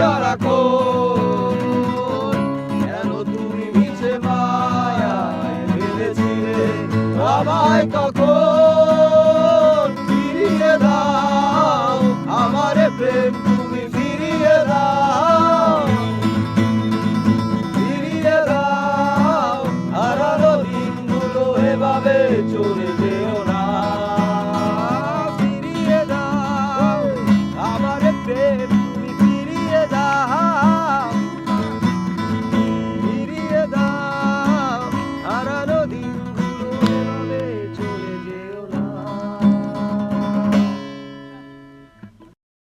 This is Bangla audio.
chora cor.